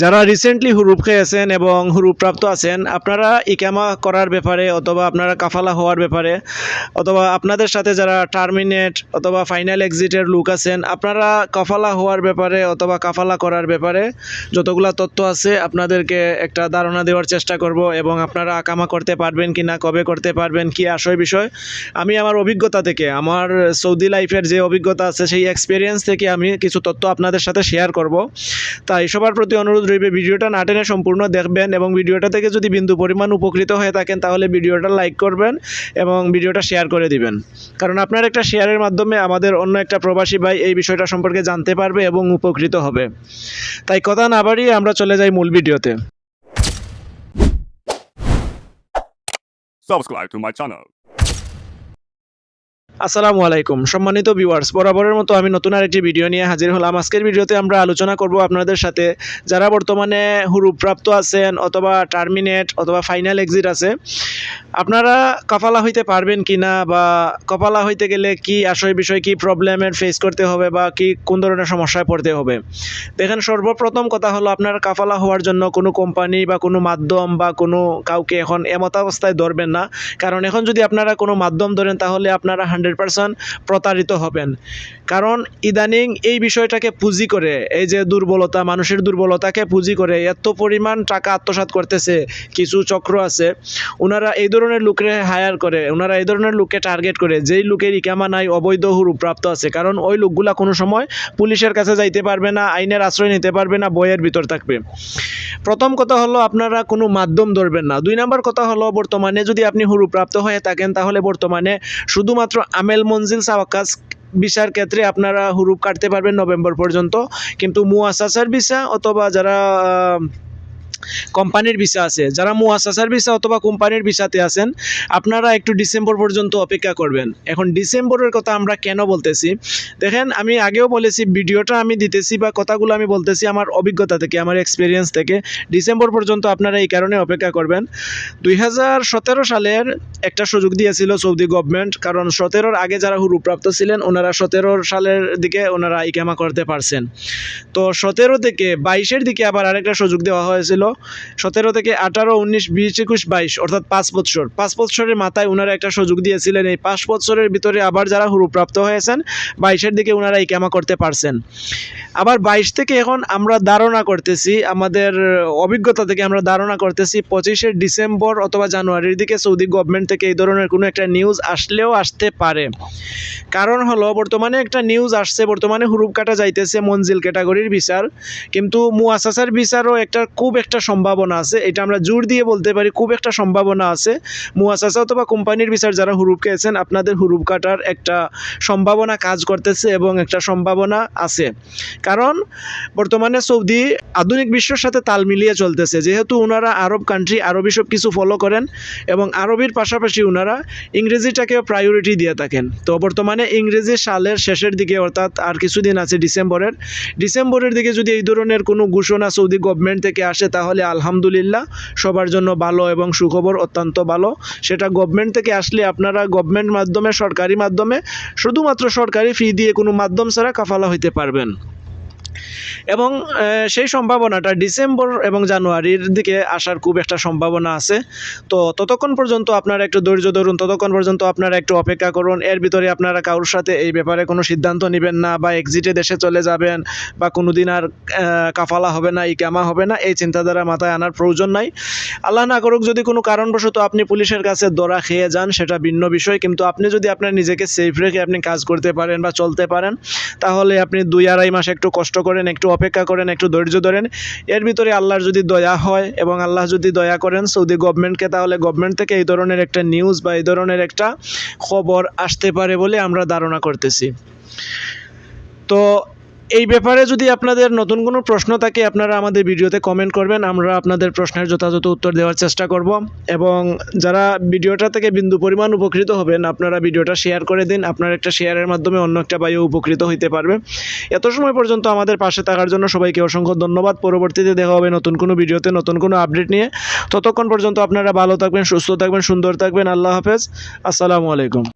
যারা রিসেন্টলি হুরুপ খেয়েছেন এবং হুরুপ্রাপ্ত আছেন, আপনারা ইকামা করার ব্যাপারে অথবা আপনারা কাফালা হওয়ার ব্যাপারে অথবা আপনাদের সাথে যারা টার্মিনেট অথবা ফাইনাল এক্সিটের লুক আছেন, আপনারা কাফালা হওয়ার ব্যাপারে অথবা কাফালা করার ব্যাপারে যতগুলো তথ্য আছে আপনাদেরকে একটা ধারণা দেওয়ার চেষ্টা করব এবং আপনারা আকামা করতে পারবেন কি না কবে করতে পারবেন, কি আসয় বিষয়, আমি আমার অভিজ্ঞতা থেকে, আমার সৌদি লাইফের যে অভিজ্ঞতা আছে, সেই এক্সপিরিয়েন্স থেকে আমি কিছু তথ্য আপনাদের সাথে শেয়ার করব। তাই সবার প্রতি অনুরোধ রইবে ভিডিওটা না টেনে সম্পূর্ণ দেখবেন এবং ভিডিওটা থেকে যদি বিন্দু পরিমাণ উপকৃত হয়ে থাকেন, তাহলে ভিডিওটা লাইক করবেন এবং ভিডিওটা শেয়ার করে দিবেন। কারণ আপনার একটা শেয়ারের মাধ্যমে আমাদের অন্য একটা প্রবাসী ভাই এই বিষয়টা সম্পর্কে জানতে পারবে এবং উপকৃত হবে। তাই কথা না বাড়িয়ে আমরা চলে যাই মূল ভিডিওতে। Subscribe to my channel. আসসালামু আলাইকুম। সম্মানিত ভিউয়ার্স বরাবরের মতো আমি নতুন আরেকটি ভিডিও নিয়ে হাজির হলাম। আজকের ভিডিওতে আমরা আলোচনা করব আপনাদের সাথে যারা বর্তমানে হুরুপ্রাপ্ত আছেন অথবা টার্মিনেট অথবা ফাইনাল এক্সিট আছে, আপনারা কপালা হইতে পারবেন কি না বা কপালা হইতে গেলে কি আসয় বিষয়, কি প্রবলেমের ফেস করতে হবে বা কি, কোন ধরনের সমস্যায় পড়তে হবে? দেখেন, সর্বপ্রথম কথা হলো আপনার কাফালা হওয়ার জন্য কোনো কোম্পানি বা কোনো মাধ্যম বা কোনো কাউকে এখন এমতাবস্থায় ধরবেন না। কারণ এখন যদি আপনারা কোনো মাধ্যম ধরেন তাহলে আপনারা হান্ড্রেড পার্সেন্ট প্রতারিত হবেন। কারণ ইদানিং এই বিষয়টাকে পুঁজি করে, এই যে দুর্বলতা, মানুষের দুর্বলতাকে পুঁজি করে এত পরিমাণ টাকা আত্মসাৎ করতেছে, কিছু চক্র আছে ওনারা এই ধরনের লোকের হায়ার করে ওনারা এই ধরনের লোককে টার্গেট করে, যেই লোকের ইকামা নাই, অবৈধ হুরুপ্রাপ্ত আছে। কারণ ওই লোকগুলা কোনো সময় পুলিশের কাছে যাইতে পারবে না, আইনের আশ্রয় নিতে পারবে না, বইয়ের ভিতর থাকবে। প্রথম কথা হলো আপনারা কোনো মাধ্যম ধরবেন না। দুই নম্বর কথা হলো বর্তমানে যদি আপনি হুরুপ্রাপ্ত হয়ে থাকেন, তাহলে বর্তমানে শুধুমাত্র আমেল মঞ্জিল সাওয়াকাস ভিসার ক্ষেত্রে আপনারা হুরুপ কাটতে পারবেন নভেম্বর পর্যন্ত। কিন্তু মুয়াসাসার ভিসা অথবা যারা কোম্পানির ভিসা আছে। যারা মুয়াসাসার ভিসা অথবা কোম্পানির ভিসাতে আছেন, আপনারা একটু ডিসেম্বর পর্যন্ত অপেক্ষা করবেন। এখন ডিসেম্বরের কথা আমরা কেন বলতেছি? দেখেন, আমি আগেও বলেছি, ভিডিওটা আমি দিতেছি বা কথাগুলো আমি বলতেছি আমার অভিজ্ঞতা থেকে, আমার এক্সপিরিয়েন্স থেকে। ডিসেম্বর পর্যন্ত আপনারা এই কারণে অপেক্ষা করবেন। দুই হাজার সতেরো সালের একটা সুযোগ দিয়েছিল সৌদি গভর্নমেন্ট কারণ সতেরোর আগে যারা হুরুপ্রাপ্ত ছিলেন, ওনারা সতেরোর সালের দিকে ওনারা ইকামা করতে পারছেন। তো সতেরো থেকে বাইশের দিকে আবার আরেকটা সুযোগ দেওয়া হয়েছিল সতেরো থেকে আঠারো, উনিশ, বিশ, একুশ, বাইশ, অর্থাৎ পাঁচ বছর পাঁচ বছরের মাথায় ওনারা একটা সুযোগ দিয়েছিলেন। এই পাঁচ বছরের ভিতরে আবার যারা হুরুপ্রাপ্ত হয়েছেন, বাইশের দিকে ওনারা ইকামা করতে পারছেন। আবার বাইশ থেকে এখন আমরা ধারণা করতেছি, আমাদের অভিজ্ঞতা থেকে আমরা ধারণা করতেছি, পঁচিশে ডিসেম্বর অথবা জানুয়ারির দিকে সৌদি গভর্নমেন্ট থেকে এই ধরনের কোনো একটা নিউজ আসলেও আসতে পারে। কারণ হলো, বর্তমানে একটা নিউজ আসছে, বর্তমানে হুরুপ কাটা যাইতেছে মঞ্জিল ক্যাটাগরির বিচার। কিন্তু মুয়াসাসার বিচারও একটা খুব একটা সম্ভাবনা আছে। এটা আমরা জোর দিয়ে বলতে পারি, খুব একটা সম্ভাবনা আছে। মুয়াসাসা অথবা কোম্পানির বিচার যারা হুরুপ খেয়েছেন, আপনাদের হুরুপ কাটার একটা সম্ভাবনা কাজ করতেছে এবং একটা সম্ভাবনা আছে। কারণ বর্তমানে সৌদি আধুনিক বিশ্বের সাথে তাল মিলিয়ে চলতেছে। যেহেতু ওনারা আরব কান্ট্রি আরবি সব কিছু ফলো করেন এবং আরবির পাশাপাশি ওনারা ইংরেজিটাকেও প্রায়োরিটি দিয়ে থাকেন। তো বর্তমানে ইংরেজি সালের শেষের দিকে, অর্থাৎ আর কিছুদিন আছে ডিসেম্বরের ডিসেম্বরের দিকে যদি এই ধরনের কোনো ঘোষণা সৌদি গভর্নমেন্ট থেকে আসে, তাহলে আলহামদুলিল্লাহ, সবার জন্য ভালো এবং সুখবর অত্যন্ত ভালো। সেটা গভর্নমেন্ট থেকে আসলে আপনারা গভর্নমেন্ট মাধ্যমে, সরকারি মাধ্যমে, শুধুমাত্র সরকারি ফি দিয়ে কোনো মাধ্যম ছাড়া কাফালা হইতে পারবেন। এবং সেই সম্ভাবনাটা ডিসেম্বর এবং জানুয়ারির দিকে আসার খুব একটা সম্ভাবনা আছে। তো ততক্ষণ পর্যন্ত আপনারা একটু ধৈর্য ধরুন, ততক্ষণ পর্যন্ত আপনারা একটু অপেক্ষা করুন। এর ভিতরে আপনারা কারোর সাথে এই ব্যাপারে কোনো সিদ্ধান্ত নেবেন না বা এক্সিটে দেশে চলে যাবেন বা কোনো দিন আর কাফালা হবে না, ইকামা হবে না, এই চিন্তাধারা মাথায় আনার প্রয়োজন নাই। আল্লাহ না করুক যদি কোনো কারণবশত আপনি পুলিশের কাছে দরা খেয়ে যান, সেটা ভিন্ন বিষয়। কিন্তু আপনি যদি আপনার নিজেকে সেফ রেখে আপনি কাজ করতে পারেন বা চলতে পারেন, তাহলে আপনি দুই আড়াই মাস একটু কষ্ট করেন, একটু অপেক্ষা করেন, একটু ধৈর্য ধরেন। এর ভিতরে আল্লাহর যদি দয়া হয় এবং আল্লাহ যদি দয়া করেন, সৌদি গভর্নমেন্টকে তাহলে গভর্নমেন্ট থেকে এই ধরনের একটা নিউজ বা এই ধরনের একটা খবর আসতে পারে বলে আমরা ধারণা করতেছি। তো এই ব্যাপারে যদি আপনাদের নতুন কোনো প্রশ্ন থাকে, আপনারা আমাদের ভিডিওতে কমেন্ট করবেন, আমরা আপনাদের প্রশ্নের যথাযথ উত্তর দেওয়ার চেষ্টা করব। এবং যারা ভিডিওটা থেকে বিন্দু পরিমাণ উপকৃত হবেন, আপনারা ভিডিওটা শেয়ার করে দিন, আপনার একটা শেয়ারের মাধ্যমে অন্য একটা বাইও উপকৃত হইতে পারবে। এত সময় পর্যন্ত আমাদের পাশে থাকার জন্য সবাইকে অসংখ্য ধন্যবাদ। পরবর্তীতে দেখা হবে নতুন কোনো ভিডিওতে, নতুন কোনো আপডেট নিয়ে। ততক্ষণ পর্যন্ত আপনারা ভালো থাকবেন, সুস্থ থাকবেন, সুন্দর থাকবেন। আল্লাহ হাফেজ। আসসালামু আলাইকুম।